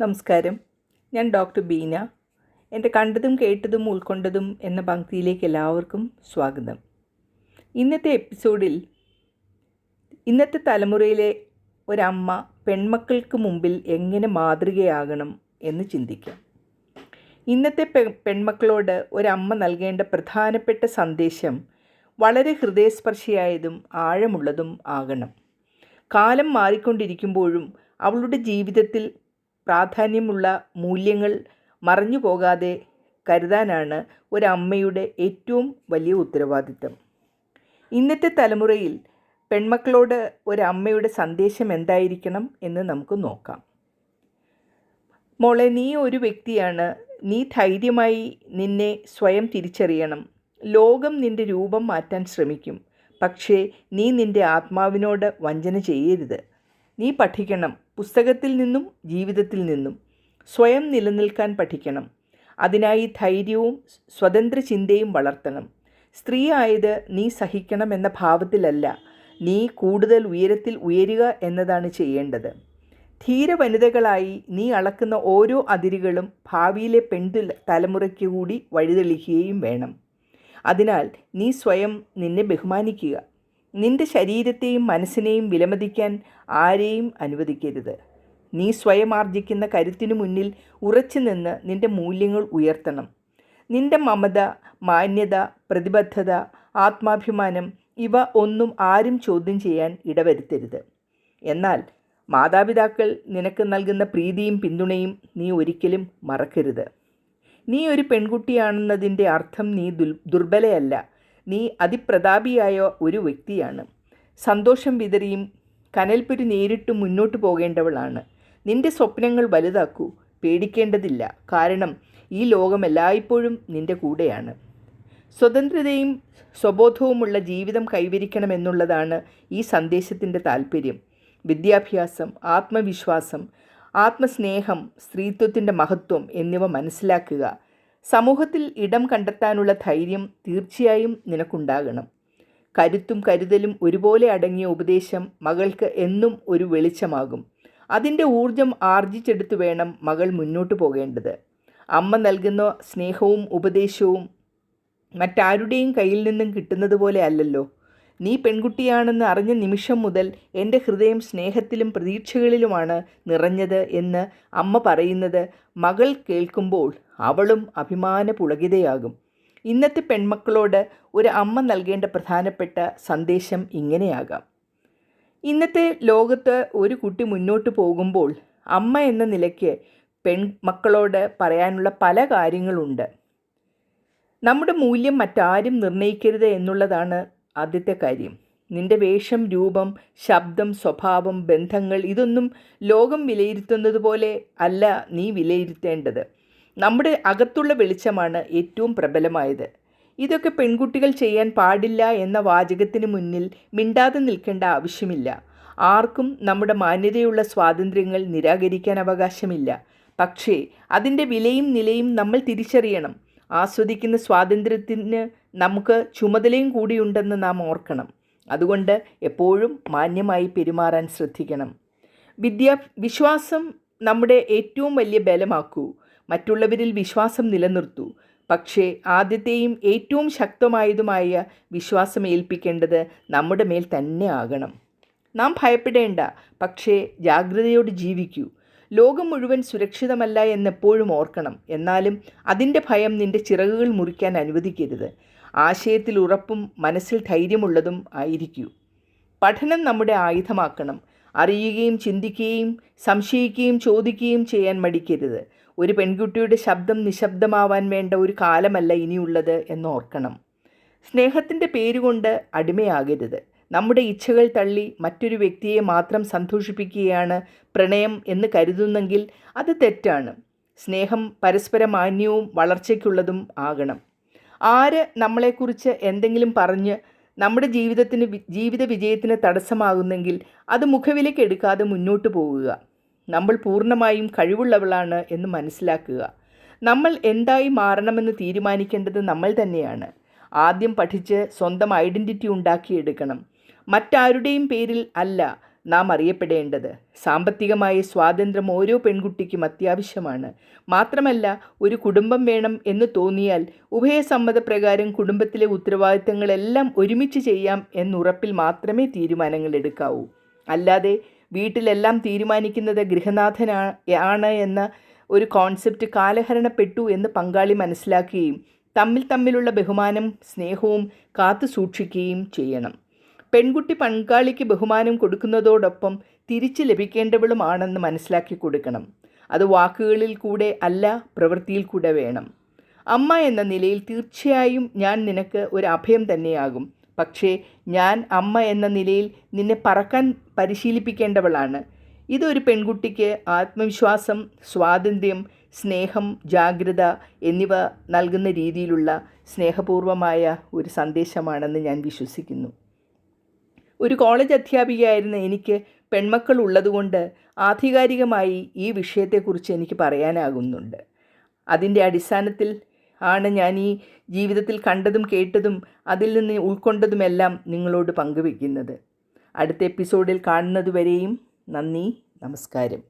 നമസ്കാരം. ഞാൻ ഡോക്ടർ ബീന. എന്റെ കണ്ടതും കേട്ടതും ഉൾക്കൊണ്ടതും എന്ന പങ്ക്തിയിലേക്ക് എല്ലാവർക്കും സ്വാഗതം. ഇന്നത്തെ എപ്പിസോഡിൽ ഇന്നത്തെ തലമുറയിലെ ഒരമ്മ പെൺമക്കൾക്ക് മുമ്പിൽ എങ്ങനെ മാതൃകയാകണം എന്ന് ചിന്തിക്കാം. ഇന്നത്തെ പെ പെൺമക്കളോട് ഒരമ്മ നൽകേണ്ട പ്രധാനപ്പെട്ട സന്ദേശം വളരെ ഹൃദയസ്പർശിയായതും ആഴമുള്ളതും ആകണം. കാലം മാറിക്കൊണ്ടിരിക്കുമ്പോഴും അവളുടെ ജീവിതത്തിൽ പ്രാധാന്യമുള്ള മൂല്യങ്ങൾ മറഞ്ഞു പോകാതെ കരുതാനാണ് ഒരമ്മയുടെ ഏറ്റവും വലിയ ഉത്തരവാദിത്തം. ഇന്നത്തെ തലമുറയിൽ പെൺമക്കളോട് ഒരമ്മയുടെ സന്ദേശം എന്തായിരിക്കണം എന്ന് നമുക്ക് നോക്കാം. മോളെ നീ ഒരു വ്യക്തിയാണ്. നീ ധൈര്യമായി നിന്നെ സ്വയം തിരിച്ചറിയണം. ലോകം നിന്റെ രൂപം മാറ്റാൻ ശ്രമിക്കും. പക്ഷേ നീ നിന്റെ ആത്മാവിനോട് വഞ്ചന ചെയ്യരുത്. നീ പഠിക്കണം. പുസ്തകത്തിൽ നിന്നും ജീവിതത്തിൽ നിന്നും സ്വയം നിലനിൽക്കാൻ പഠിക്കണം. അതിനായി ധൈര്യവും സ്വതന്ത്ര ചിന്തയും വളർത്തണം. സ്ത്രീ ആയത് നീ സഹിക്കണം എന്ന ഭാവത്തിലല്ല നീ കൂടുതൽ ഉയരത്തിൽ ഉയരുക എന്നതാണ് ചെയ്യേണ്ടത്. ധീര വനിതകളായി നീ അളക്കുന്ന ഓരോ അതിരുകളും ഭാവിയിലെ പെൺ തലമുറയ്ക്ക് കൂടി വഴിതെളിക്കുകയും വേണം. അതിനാൽ നീ സ്വയം നിന്നെ ബഹുമാനിക്കുക. നിന്റെ ശരീരത്തെയും മനസ്സിനെയും വിലമതിക്കാൻ ആരെയും അനുവദിക്കരുത്. നീ സ്വയം ആർജിക്കുന്ന കരുത്തിനു മുന്നിൽ ഉറച്ചു നിന്ന് നിന്റെ മൂല്യങ്ങൾ ഉയർത്തണം. നിന്റെ മമത മാന്യത പ്രതിബദ്ധത ആത്മാഭിമാനം ഇവ ഒന്നും ആരും ചോദ്യം ചെയ്യാൻ ഇടവരുത്തരുത്. എന്നാൽ മാതാപിതാക്കൾ നിനക്ക് നൽകുന്ന പ്രീതിയും പിന്തുണയും നീ ഒരിക്കലും മറക്കരുത്. നീ ഒരു പെൺകുട്ടിയാണെന്നതിന്റെ അർത്ഥം നീ ദുർബലയല്ല. നീ അതിപ്രതാപിയായ ഒരു വ്യക്തിയാണ്. സന്തോഷം വിതറിയും കനൽപുരി നേരിട്ട് മുന്നോട്ട് പോകേണ്ടവളാണ്. നിന്റെ സ്വപ്നങ്ങൾ വലുതാക്കൂ. പേടിക്കേണ്ടതില്ല. കാരണം ഈ ലോകം എല്ലായ്പ്പോഴും നിന്റെ കൂടെയാണ്. സ്വതന്ത്രതയും സ്വബോധവുമുള്ള ജീവിതം കൈവരിക്കണമെന്നുള്ളതാണ് ഈ സന്ദേശത്തിന്റെ താല്പര്യം വിദ്യാഭ്യാസം ആത്മവിശ്വാസം ആത്മസ്നേഹം സ്ത്രീത്വത്തിന്റെ മഹത്വം എന്നിവ മനസ്സിലാക്കുക. സമൂഹത്തിൽ ഇടം കണ്ടെത്താനുള്ള ധൈര്യം തീർച്ചയായും നിനക്കുണ്ടാകണം. കരുത്തും കരുതലും ഒരുപോലെ അടങ്ങിയ ഉപദേശം മകൾക്ക് എന്നും ഒരു വെളിച്ചമാകും. അതിന്റെ ഊർജം ആർജിച്ചെടുത്തു വേണം മകൾ മുന്നോട്ട് പോകേണ്ടത്. അമ്മ നൽകുന്ന സ്നേഹവും ഉപദേശവും മറ്റാരുടെയും കയ്യിൽ നിന്നും കിട്ടുന്നത് പോലെ അല്ലല്ലോ. നീ പെൺകുട്ടിയാണെന്ന് അറിഞ്ഞ നിമിഷം മുതൽ എന്റെ ഹൃദയം സ്നേഹത്തിലും പ്രതീക്ഷകളിലുമാണ് നിറഞ്ഞത് എന്ന് അമ്മ പറയുന്നത് മകൾ കേൾക്കുമ്പോൾ അവളും അഭിമാന പുളകിതയാകും. ഇന്നത്തെ പെൺമക്കളോട് ഒരു അമ്മ നൽകേണ്ട പ്രധാനപ്പെട്ട സന്ദേശം ഇങ്ങനെയാകാം. ഇന്നത്തെ ലോകത്ത് ഒരു കുട്ടി മുന്നോട്ട് പോകുമ്പോൾ അമ്മ എന്ന നിലയ്ക്ക് പെൺമക്കളോട് പറയാനുള്ള പല കാര്യങ്ങളുണ്ട്. നമ്മുടെ മൂല്യം മറ്റാരും നിർണയിക്കരുത് എന്നുള്ളതാണ് ആദ്യത്തെ കാര്യം. നിന്റെ വേഷം രൂപം ശബ്ദം സ്വഭാവം ബന്ധങ്ങൾ ഇതൊന്നും ലോകം വിലയിരുത്തുന്നത് പോലെ അല്ല നീ വിലയിരുത്തേണ്ടത്. നമ്മുടെ അകത്തുള്ള വെളിച്ചമാണ് ഏറ്റവും പ്രബലമായത്. ഇതൊക്കെ പെൺകുട്ടികൾ ചെയ്യാൻ പാടില്ല എന്ന വാചകത്തിന് മുന്നിൽ മിണ്ടാതെ നിൽക്കേണ്ട ആവശ്യമില്ല. ആർക്കും നമ്മുടെ മാന്യതയുള്ള സ്വാതന്ത്ര്യങ്ങൾ നിരാകരിക്കാൻ അവകാശമില്ല. പക്ഷേ അതിന്റെ വിലയും നിലയും നമ്മൾ തിരിച്ചറിയണം. ആസ്വദിക്കുന്ന സ്വാതന്ത്ര്യത്തിന് നമുക്ക് ചുമതലയും കൂടിയുണ്ടെന്ന് നാം ഓർക്കണം. അതുകൊണ്ട് എപ്പോഴും മാന്യമായി പെരുമാറാൻ ശ്രദ്ധിക്കണം. വിദ്യാ വിശ്വാസം നമ്മുടെ ഏറ്റവും വലിയ ബലമാക്കൂ. മറ്റുള്ളവരിൽ വിശ്വാസം നിലനിർത്തൂ. പക്ഷേ ആദ്യത്തെയും ഏറ്റവും ശക്തമായതുമായ വിശ്വാസം ഏൽപ്പിക്കേണ്ടത് നമ്മുടെ മേൽ തന്നെ ആകണം. നാം ഭയപ്പെടേണ്ട. പക്ഷേ ജാഗ്രതയോട് ജീവിക്കൂ. ലോകം മുഴുവൻ സുരക്ഷിതമല്ല എന്നെപ്പോഴും ഓർക്കണം. എന്നാലും അതിന്റെ ഭയം നിന്റെ ചിറകുകൾ മുറിക്കാൻ അനുവദിക്കരുത്. ആശയത്തിൽ ഉറപ്പും മനസ്സിൽ ധൈര്യമുള്ളതും ആയിരിക്കൂ. പഠനം നമ്മുടെ ആയുധമാക്കണം. അറിയുകയും ചിന്തിക്കുകയും സംശയിക്കുകയും ചോദിക്കുകയും ചെയ്യാൻ മടിക്കരുത്. ഒരു പെൺകുട്ടിയുടെ ശബ്ദം നിശബ്ദമാവാൻ വേണ്ട ഒരു കാലമല്ല ഇനിയുള്ളത് എന്ന് ഓർക്കണം സ്നേഹത്തിന്റെ പേരുകൊണ്ട് അടിമയാകരുത്. നമ്മുടെ ഇച്ഛകൾ തള്ളി മറ്റൊരു വ്യക്തിയെ മാത്രം സന്തോഷിപ്പിക്കുകയാണ് പ്രണയം എന്ന് കരുതുന്നെങ്കിൽ അത് തെറ്റാണ്. സ്നേഹം പരസ്പര മാന്യവും വളർച്ചയ്ക്കുള്ളതും ആകണം. ആര് നമ്മളെക്കുറിച്ച് എന്തെങ്കിലും പറഞ്ഞ് നമ്മുടെ ജീവിതത്തിന് ജീവിത വിജയത്തിന് തടസ്സമാകുന്നെങ്കിൽ അത് മുഖവിലേക്ക് എടുക്കാതെ മുന്നോട്ട് പോവുക നമ്മൾ പൂർണമായും കഴിവുള്ളവളാണ് എന്ന് മനസ്സിലാക്കുക. നമ്മൾ എന്തായി മാറണമെന്ന് തീരുമാനിക്കേണ്ടത് നമ്മൾ തന്നെയാണ്. ആദ്യം പഠിച്ച് സ്വന്തം ഐഡന്റിറ്റി ഉണ്ടാക്കിയെടുക്കണം. മറ്റാരുടെയും പേരിൽ അല്ല നാം അറിയപ്പെടേണ്ടത്. സാമ്പത്തികമായ സ്വാതന്ത്ര്യം ഓരോ പെൺകുട്ടിക്കും അത്യാവശ്യമാണ്. മാത്രമല്ല ഒരു കുടുംബം വേണം എന്ന് തോന്നിയാൽ ഉഭയസമ്മതപ്രകാരം കുടുംബത്തിലെ ഉത്തരവാദിത്തങ്ങളെല്ലാം ഒരുമിച്ച് ചെയ്യാം എന്നുറപ്പിൽ മാത്രമേ തീരുമാനങ്ങൾ എടുക്കാവൂ. അല്ലാതെ വീട്ടിലെല്ലാം തീരുമാനിക്കുന്നത് ഗൃഹനാഥനാണ് എന്ന ഒരു കോൺസെപ്റ്റ് കാലഹരണപ്പെട്ടു എന്ന് പങ്കാളി മനസ്സിലാക്കുകയും തമ്മിൽ തമ്മിലുള്ള ബഹുമാനം സ്നേഹവും കാത്തു സൂക്ഷിക്കുകയും ചെയ്യണം. പെൺകുട്ടി പങ്കാളിക്ക് ബഹുമാനം കൊടുക്കുന്നതോടൊപ്പം തിരിച്ച് ലഭിക്കേണ്ടവളുമാണെന്ന് മനസ്സിലാക്കി കൊടുക്കണം. അത് വാക്കുകളിൽ കൂടെ അല്ല പ്രവൃത്തിയിൽ കൂടെ വേണം. അമ്മ എന്ന നിലയിൽ തീർച്ചയായും ഞാൻ നിനക്ക് ഒരു അഭയം തന്നെയാകും. പക്ഷേ ഞാൻ അമ്മ എന്ന നിലയിൽ നിന്നെ പറക്കാൻ പരിശീലിപ്പിക്കേണ്ടവളാണ്. ഇതൊരു പെൺകുട്ടിക്ക് ആത്മവിശ്വാസം സ്വാതന്ത്ര്യം സ്നേഹം ജാഗ്രത എന്നിവ നൽകുന്ന രീതിയിലുള്ള സ്നേഹപൂർവമായ ഒരു സന്ദേശമാണെന്ന് ഞാൻ വിശ്വസിക്കുന്നു. ഒരു കോളേജ് അധ്യാപികയായിരുന്ന എനിക്ക് പെൺമക്കൾ ഉള്ളതുകൊണ്ട് ആധികാരികമായി ഈ വിഷയത്തെക്കുറിച്ച് എനിക്ക് പറയാനാകുന്നുണ്ട്. അതിന്റെ അടിസ്ഥാനത്തിൽ ആണ് ഞാൻ ഈ ജീവിതത്തിൽ കണ്ടതും കേട്ടതും അതിൽ നിന്ന് ഉൾക്കൊണ്ടതുമെല്ലാം നിങ്ങളോട് പങ്കുവെക്കുന്നത് അടുത്ത എപ്പിസോഡിൽ കാണുന്നതുവരെയും നന്ദി നമസ്കാരം.